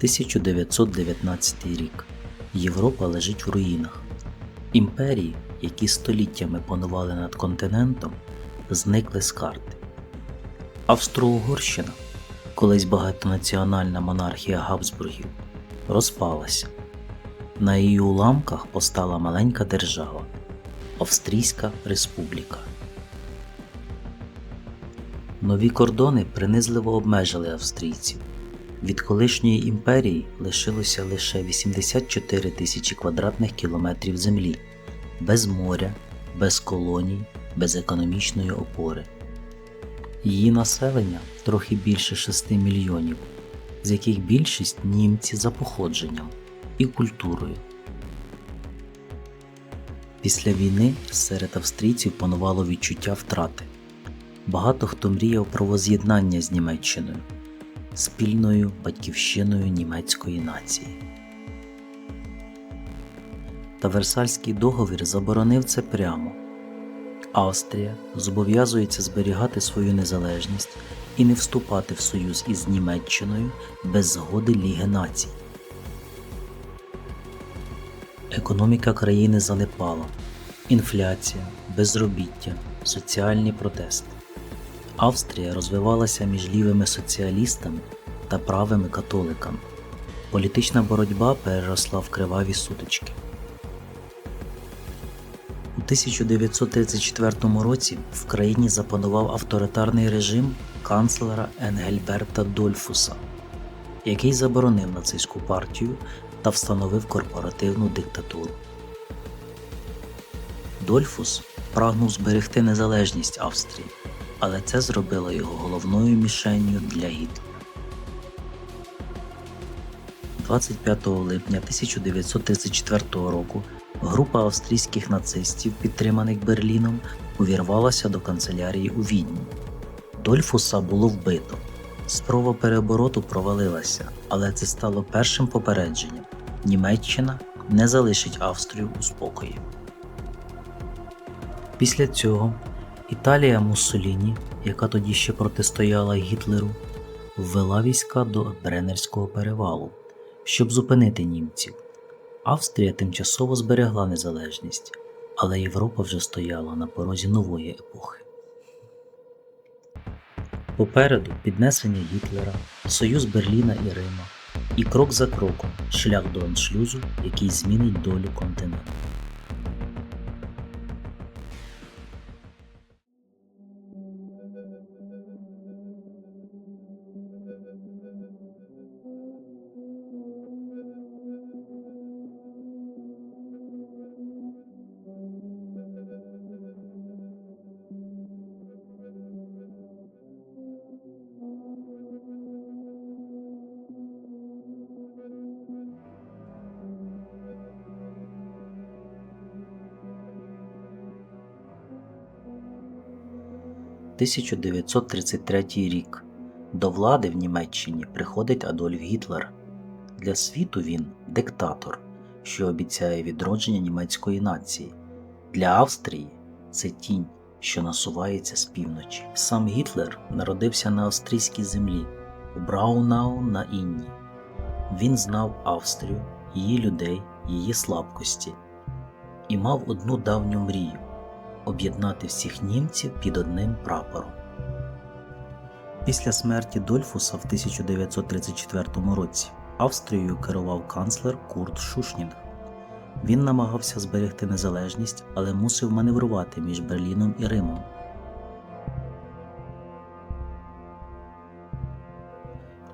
1919 рік. Європа лежить в руїнах. Імперії, які століттями панували над континентом, зникли з карти. Австро-Угорщина, колись багатонаціональна монархія Габсбургів, розпалася. На її уламках постала маленька держава Австрійська Республіка. Нові кордони принизливо обмежили австрійців. Від колишньої імперії лишилося лише 84 тисячі квадратних кілометрів землі, без моря, без колоній, без економічної опори. Її населення трохи більше 6 мільйонів, з яких більшість німці за походженням і культурою. Після війни серед австрійців панувало відчуття втрати. Багато хто мріяв про воз'єднання з Німеччиною, спільною батьківщиною німецької нації. Та Версальський договір заборонив це прямо. Австрія зобов'язується зберігати свою незалежність і не вступати в союз із Німеччиною без згоди Ліги націй. Економіка країни залипала, інфляція, безробіття, соціальні протести. Австрія розвивалася між лівими соціалістами та правими католиками. Політична боротьба переросла в криваві сутички. У 1934 році в країні запанував авторитарний режим канцлера Енгельберта Дольфуса, який заборонив нацистську партію та встановив корпоративну диктатуру. Дольфус прагнув зберегти незалежність Австрії, але це зробило його головною мішенню для Гітлера. 25 липня 1934 року група австрійських нацистів, підтриманих Берліном, увірвалася до канцелярії у Відні. Дольфуса було вбито. Спроба перевороту провалилася, але це стало першим попередженням. Німеччина не залишить Австрію у спокої. Після цього Італія Муссоліні, яка тоді ще протистояла Гітлеру, ввела війська до Бренерського перевалу, щоб зупинити німців. Австрія тимчасово зберегла незалежність, але Європа вже стояла на порозі нової епохи. Попереду піднесення Гітлера, союз Берліна і Рима, і крок за кроком шлях до аншлюзу, який змінить долю континенту. – 1933 рік. До влади в Німеччині приходить Адольф Гітлер. Для світу він диктатор, що обіцяє відродження німецької нації. Для Австрії це тінь, що насувається з півночі. Сам Гітлер народився на австрійській землі у Браунау на Інні. Він знав Австрію, її людей, її слабкості і мав одну давню мрію об'єднати всіх німців під одним прапором. Після смерті Дольфуса в 1934 році Австрією керував канцлер Курт Шушнінг. Він намагався зберегти незалежність, але мусив маневрувати між Берліном і Римом.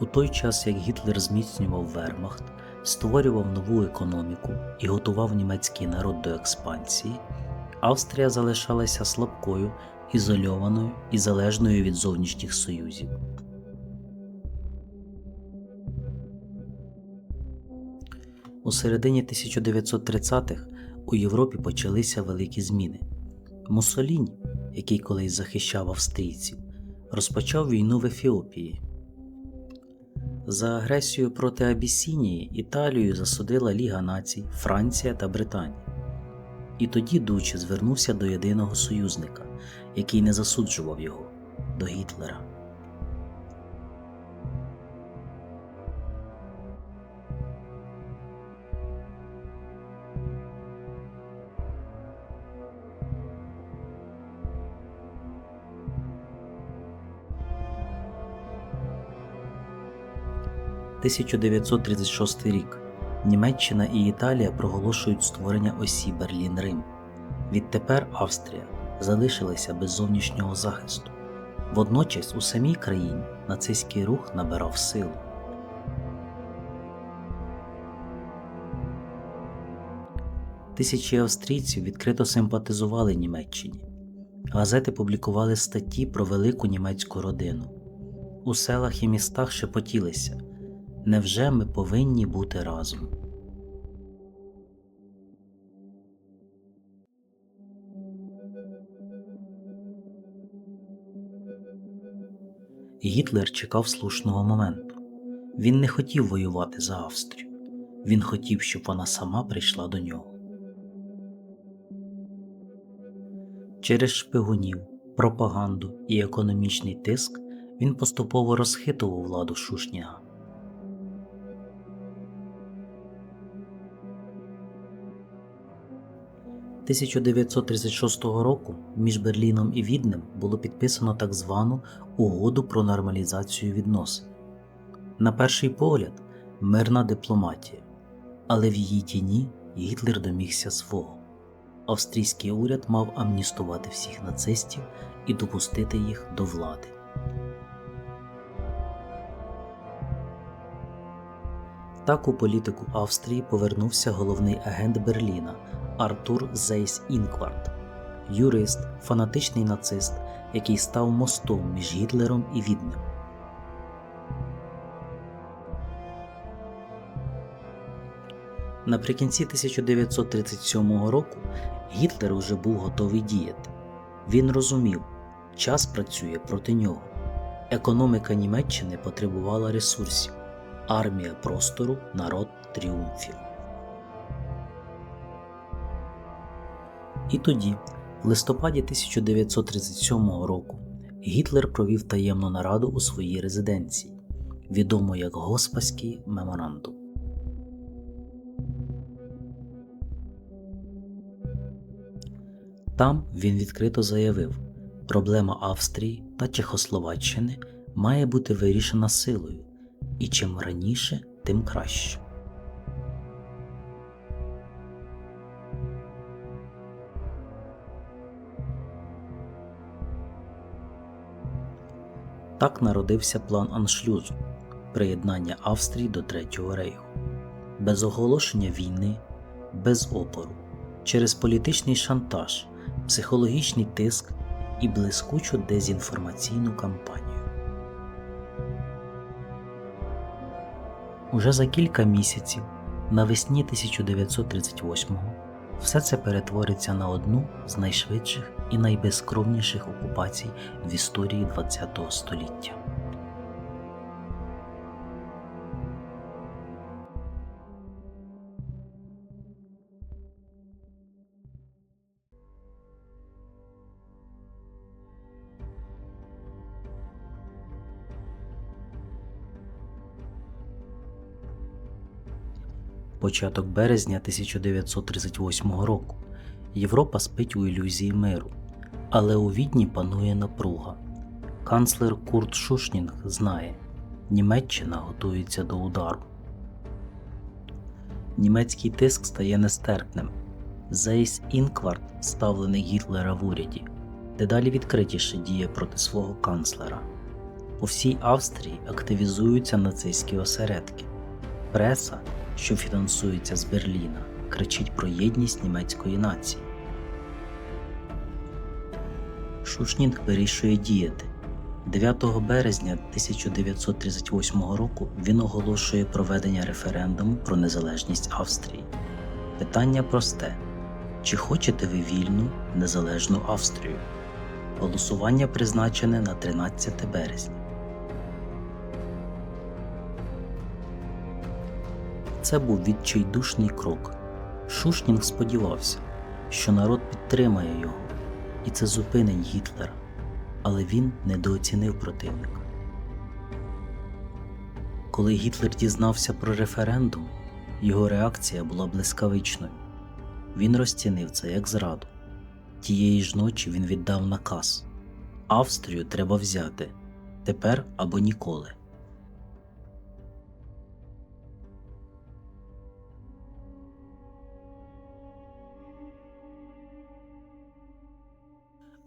У той час, як Гітлер зміцнював Вермахт, створював нову економіку і готував німецький народ до експансії, Австрія залишалася слабкою, ізольованою і залежною від зовнішніх союзів. У середині 1930-х у Європі почалися великі зміни. Муссолінь, який колись захищав австрійців, розпочав війну в Ефіопії. За агресію проти Абісінії Італію засудила Ліга націй, Франція та Британія. І тоді Дуче звернувся до єдиного союзника, який не засуджував його до Гітлера. «1936 рік. Німеччина і Італія проголошують створення осі Берлін-Рим. Відтепер Австрія залишилася без зовнішнього захисту. Водночас у самій країні нацистський рух набирав силу. Тисячі австрійців відкрито симпатизували Німеччині. Газети публікували статті про велику німецьку родину. У селах і містах шепотілися Невже ми повинні бути разом? Гітлер чекав слушного моменту. Він не хотів воювати за Австрію. Він хотів, щоб вона сама прийшла до нього. Через шпигунів, пропаганду і економічний тиск він поступово розхитував владу Шушніга. – 1936 року між Берліном і Віднем було підписано так звану Угоду про нормалізацію відносин. На перший погляд, мирна дипломатія, але в її тіні Гітлер домігся свого австрійський уряд мав амністувати всіх нацистів і допустити їх до влади. Так у політику Австрії повернувся головний агент Берліна Артур Зейс Інкварт, юрист, фанатичний нацист, який став мостом між Гітлером і Віднем. Наприкінці 1937 року Гітлер уже був готовий діяти. Він розумів, час працює проти нього. Економіка Німеччини потребувала ресурсів, армія простору, народ тріумфів. І тоді, в листопаді 1937 року, Гітлер провів таємну нараду у своїй резиденції, відому як Госпаський меморандум. Там він відкрито заявив, проблема Австрії та Чехословаччини має бути вирішена силою, і чим раніше, тим краще. Так народився план Аншлюзу приєднання Австрії до Третього рейху, без оголошення війни, без опору, через політичний шантаж психологічний тиск і блискучу дезінформаційну кампанію. Уже за кілька місяців, навесні 1938-го, все це перетвориться на одну з найшвидших і найбезкровніших окупацій в історії ХХ століття. Початок березня 1938 року. Європа спить у ілюзії миру, але у відні панує напруга. Канцлер Курт Шушнінг знає, Німеччина готується до удару. Німецький тиск стає нестерпним. Зейс Інкварт, ставлений Гітлера в уряді, дедалі відкритіше діє проти свого канцлера. У всій Австрії активізуються нацистські осередки. Преса що фінансується з Берліна, кричить про єдність німецької нації. Шушнінг вирішує діяти. 9 березня 1938 року він оголошує проведення референдуму про незалежність Австрії. Питання просте: чи хочете ви вільну незалежну Австрію? Голосування призначене на 13 березня. Це був відчайдушний крок. Шушнінг сподівався, що народ підтримає його, і це зупинить Гітлера, але він недооцінив противника. Коли Гітлер дізнався про референдум, його реакція була блискавичною. Він розцінив це як зраду. Тієї ж ночі він віддав наказ Австрію треба взяти тепер або ніколи.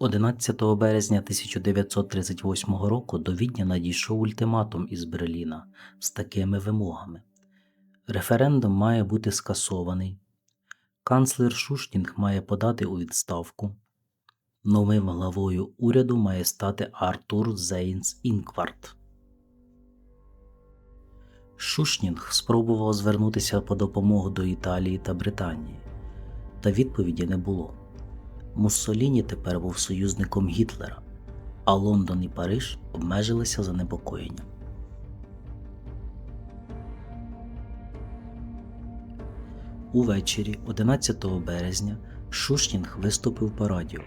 11 березня 1938 року до Відня надійшов ультиматум із Берліна з такими вимогами: референдум має бути скасований, канцлер Шуштінг має подати у відставку. Новим главою уряду має стати Артур Зейнс Інкварт. Шушнінг спробував звернутися по допомогу до Італії та Британії, та відповіді не було. Муссоліні тепер був союзником Гітлера, а Лондон і Париж обмежилися занепокоєнням. Увечері 11 березня Шушнінг виступив по радіо.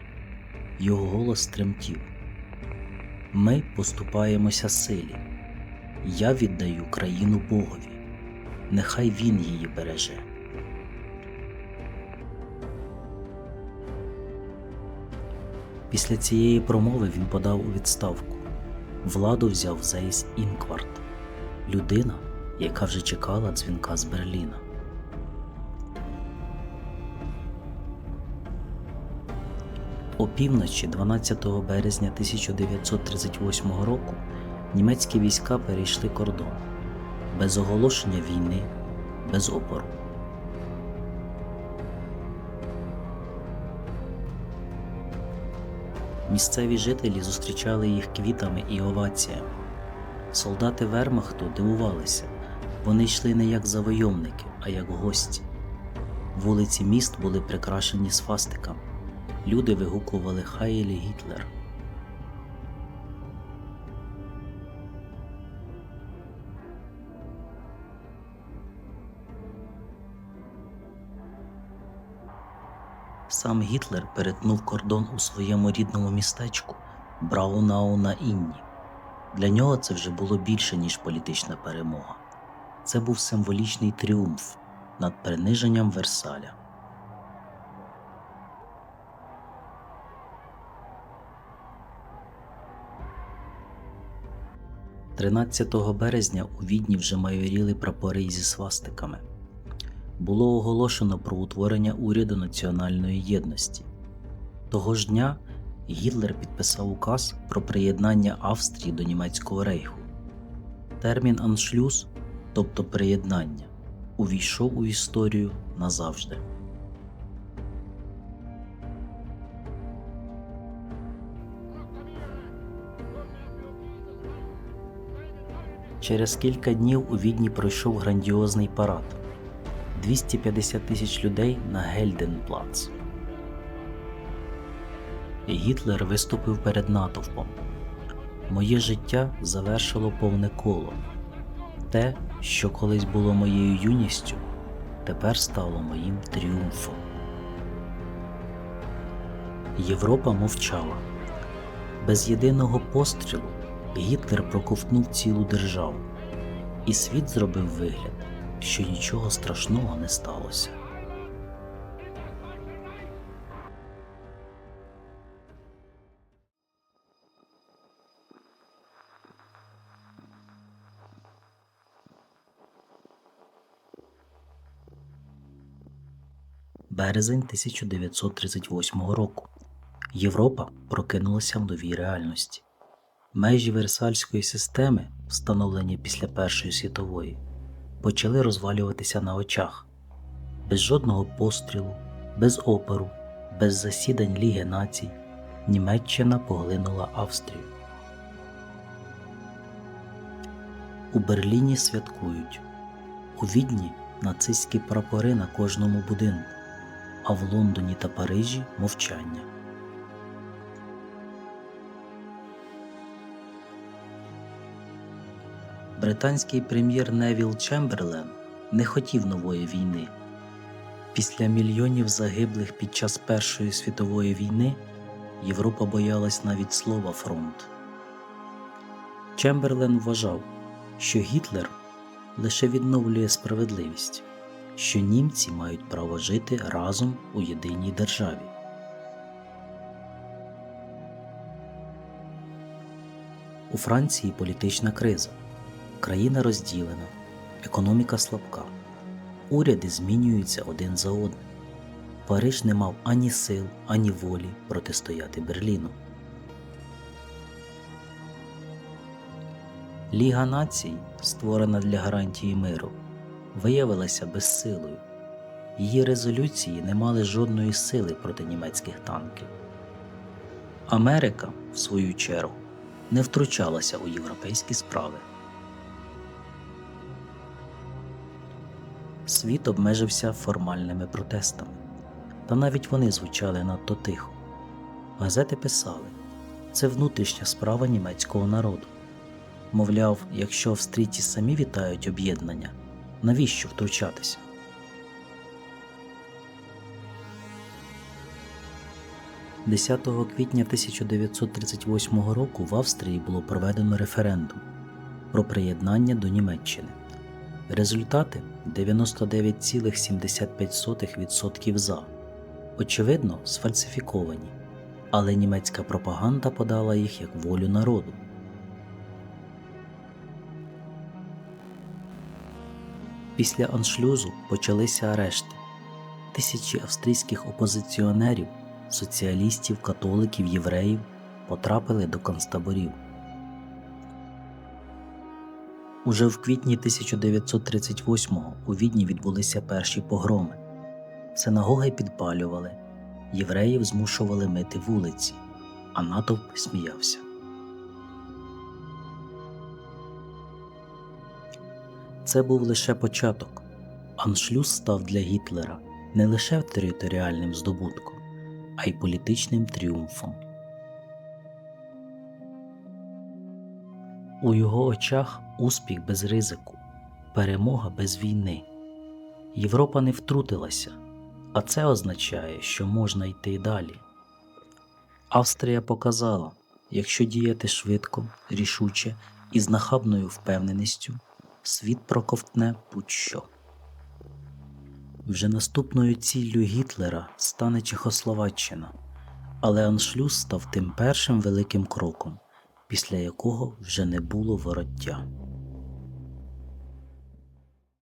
Його голос тремтів. Ми поступаємося силі. Я віддаю країну Богові. Нехай він її береже. Після цієї промови він подав у відставку. Владу взяв Зейс Інкварт, людина, яка вже чекала дзвінка з Берліна. Опівночі 12 березня 1938 року німецькі війська перейшли кордон без оголошення війни, без опору. Місцеві жителі зустрічали їх квітами і оваціями. Солдати Вермахту дивувалися, вони йшли не як завойовники, а як гості. Вулиці міст були прикрашені свастиками. Люди вигукували Хайлі Гітлер. Сам Гітлер перетнув кордон у своєму рідному містечку Браунау на Інні. Для нього це вже було більше, ніж політична перемога. Це був символічний тріумф над приниженням Версаля. Тринадцятого березня у Відні вже майоріли прапори зі свастиками було оголошено про утворення уряду національної єдності. Того ж дня Гітлер підписав указ про приєднання Австрії до німецького рейху. Термін аншлюз, тобто приєднання, увійшов у історію назавжди. Через кілька днів у Відні пройшов грандіозний парад. 250 тисяч людей на Гельденплац. Гітлер виступив перед натовпом. Моє життя завершило повне коло. Те, що колись було моєю юністю, тепер стало моїм тріумфом. Європа мовчала. Без єдиного пострілу Гітлер проковтнув цілу державу, і світ зробив вигляд, що нічого страшного не сталося. Березень 1938 року Європа прокинулася в новій реальності. Межі Версальської системи, встановлені після Першої світової, почали розвалюватися на очах, без жодного пострілу, без опору, без засідань Ліги націй, Німеччина поглинула Австрію. У Берліні святкують, у Відні нацистські прапори на кожному будинку, а в Лондоні та Парижі мовчання. Британський прем'єр Невіл Чемберлен не хотів нової війни. Після мільйонів загиблих під час Першої світової війни Європа боялась навіть слова фронт. Чемберлен вважав, що Гітлер лише відновлює справедливість, що німці мають право жити разом у єдиній державі. У Франції політична криза. Країна розділена, економіка слабка, уряди змінюються один за одним. Париж не мав ані сил, ані волі протистояти Берліну. Ліга націй, створена для гарантії миру, виявилася безсилою. Її резолюції не мали жодної сили проти німецьких танків. Америка, в свою чергу, не втручалася у європейські справи. Світ обмежився формальними протестами, та навіть вони звучали надто тихо. Газети писали це внутрішня справа німецького народу. Мовляв, якщо австрійці самі вітають об'єднання, навіщо втручатися? – 10 квітня 1938 року в Австрії було проведено референдум про приєднання до Німеччини. Результати 99,75% за. Очевидно, сфальсифіковані, але німецька пропаганда подала їх як волю народу. Після аншлюзу почалися арешти. Тисячі австрійських опозиціонерів, соціалістів, католиків, євреїв потрапили до концтаборів. Уже в квітні 1938-го у Відні відбулися перші погроми. Синагоги підпалювали, євреїв змушували мити вулиці, а натовп сміявся. Це був лише початок. Аншлюз став для Гітлера не лише територіальним здобутком, а й політичним тріумфом. У його очах успіх без ризику, перемога без війни. Європа не втрутилася, а це означає, що можна йти далі. Австрія показала, якщо діяти швидко, рішуче і з нахабною впевненістю, світ проковтне будь-що. Вже наступною ціллю Гітлера стане Чехословаччина, але Аншлюз став тим першим великим кроком, після якого вже не було вороття.